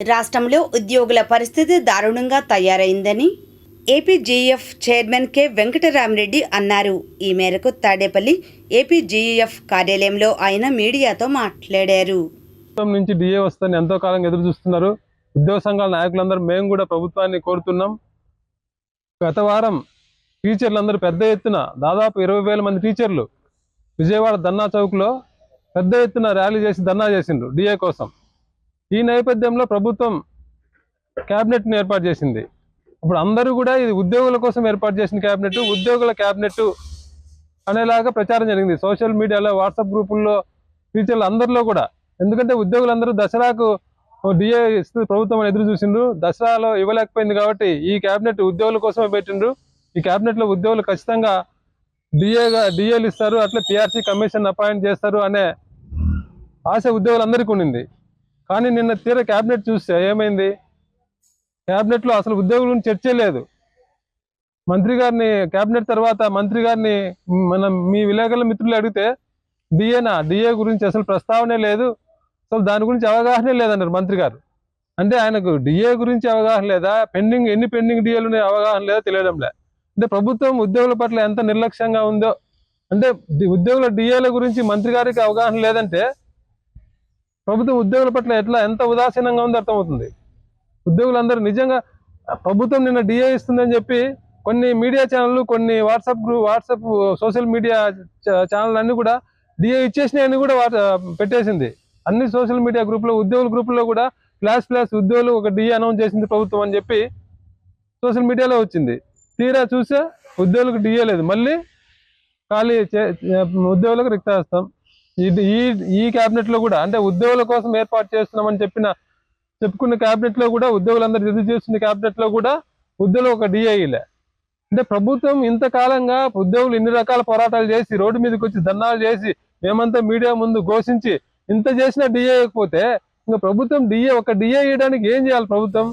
రాష్ట్రంలో ఉద్యోగుల పరిస్థితి దారుణంగా తయారైందని ఏపీజీఎఫ్ చైర్మన్ కె. వెంకటరామరెడ్డి అన్నారు. ఈ మేరకు తాడేపల్లి ఏపీజీఎఫ్ కార్యాలయంలో ఆయన మీడియాతో మాట్లాడారు. నుంచి డిఏ వస్తుందని ఎంతో కాలం ఎదురు చూస్తున్నారు. ఉద్యోగ సంఘాల నాయకులందరూ మేము కూడా ప్రభుత్వాన్ని కోరుతున్నాం. గత వారం టీచర్లందరూ పెద్ద ఎత్తున దాదాపు ఇరవై వేల మంది టీచర్లు విజయవాడ ధన్నా చౌక్లో పెద్ద ఎత్తున ర్యాలీ చేసి ధర్నా చేసిండ్రు డిఏ కోసం. ఈ నేపథ్యంలో ప్రభుత్వం క్యాబినెట్ను ఏర్పాటు చేసింది. ఇప్పుడు అందరూ కూడా ఇది ఉద్యోగుల కోసం ఏర్పాటు చేసిన క్యాబినెట్ ఉద్యోగుల క్యాబినెట్ అనేలాగా ప్రచారం జరిగింది. సోషల్ మీడియాలో వాట్సాప్ గ్రూపుల్లో టీచర్లు అందరిలో కూడా. ఎందుకంటే ఉద్యోగులందరూ దసరాకు డిఏ ఇస్తుంది ప్రభుత్వం ఎదురు చూసిండ్రు. దసరాలో ఇవ్వలేకపోయింది కాబట్టి ఈ కేబినెట్ ఉద్యోగుల కోసమే పెట్టిండ్రు. ఈ క్యాబినెట్లో ఉద్యోగులు ఖచ్చితంగా డిఏగా డిఏలు ఇస్తారు. అట్లా పిఆర్సీ కమిషన్ అపాయింట్ చేస్తారు అనే ఆశ ఉద్యోగులందరికీ ఉండింది. కానీ నిన్న తీర క్యాబినెట్ చూస్తే ఏమైంది? క్యాబినెట్లో అసలు ఉద్యోగుల గురించి చర్చే లేదు. మంత్రి గారిని క్యాబినెట్ తర్వాత మంత్రి గారిని మన మీ విలేకరుల మిత్రులు అడిగితే డిఏనా? డిఏ గురించి అసలు ప్రస్తావనే లేదు. అసలు దాని గురించి అవగాహనే లేదన్నారు మంత్రి గారు. అంటే ఆయనకు డిఏ గురించి అవగాహన లేదా? పెండింగ్ ఎన్ని పెండింగ్ డిఏలు ఉన్నాయో అవగాహన లేదా తెలియడం లే అంటే ప్రభుత్వం ఉద్యోగుల పట్ల ఎంత నిర్లక్ష్యంగా ఉందో అంటే ఉద్యోగుల డిఏల గురించి మంత్రి గారికి అవగాహన లేదంటే ప్రభుత్వం ఉద్యోగుల పట్ల ఎట్లా ఎంత ఉదాసీనంగా ఉందో అర్థమవుతుంది. ఉద్యోగులందరూ నిజంగా ప్రభుత్వం నిన్న డిఏ ఇస్తుందని చెప్పి కొన్ని మీడియా ఛానళ్ళు కొన్ని WhatsApp group WhatsApp social media channel అన్నీ కూడా డిఏ ఇచ్చేసినాయని కూడా వాట్- పెట్టేసింది. అన్ని సోషల్ మీడియా గ్రూపులో ఉద్యోగుల గ్రూపుల్లో కూడా క్లాస్ క్లాస్ ఉద్యోగులు ఒక డిఏ అనౌన్స్ చేసింది ప్రభుత్వం అని చెప్పి సోషల్ మీడియాలో వచ్చింది. తీరా చూస్తే ఉద్యోగులకు డిఏ లేదు. మళ్ళీ ఖాళీ చే- ఉద్యోగులకు రిక్తాస్తాం. ఇది ఈ ఈ cabinet లో కూడా అంటే ఉద్యోగుల కోసం ఏర్పాటు చేస్తున్నామని చెప్పిన చెప్పుకున్న క్యాబినెట్లో కూడా ఉద్యోగులందరూ ఎదురు చేస్తున్న క్యాబినెట్లో కూడా ఉద్యోగులు ఒక డిఐలే అంటే ప్రభుత్వం ఇంతకాలంగా ఉద్యోగులు ఇన్ని రకాల పోరాటాలు చేసి రోడ్డు మీదకి వచ్చి ధర్నాలు చేసి మేమంతా మీడియా ముందు ఘోషించి ఇంత చేసినా డిఏ పోతే ఇంకా ప్రభుత్వం డిఏ ఒక డిఏ ఇవ్వడానికి ఏం చేయాలి ప్రభుత్వం?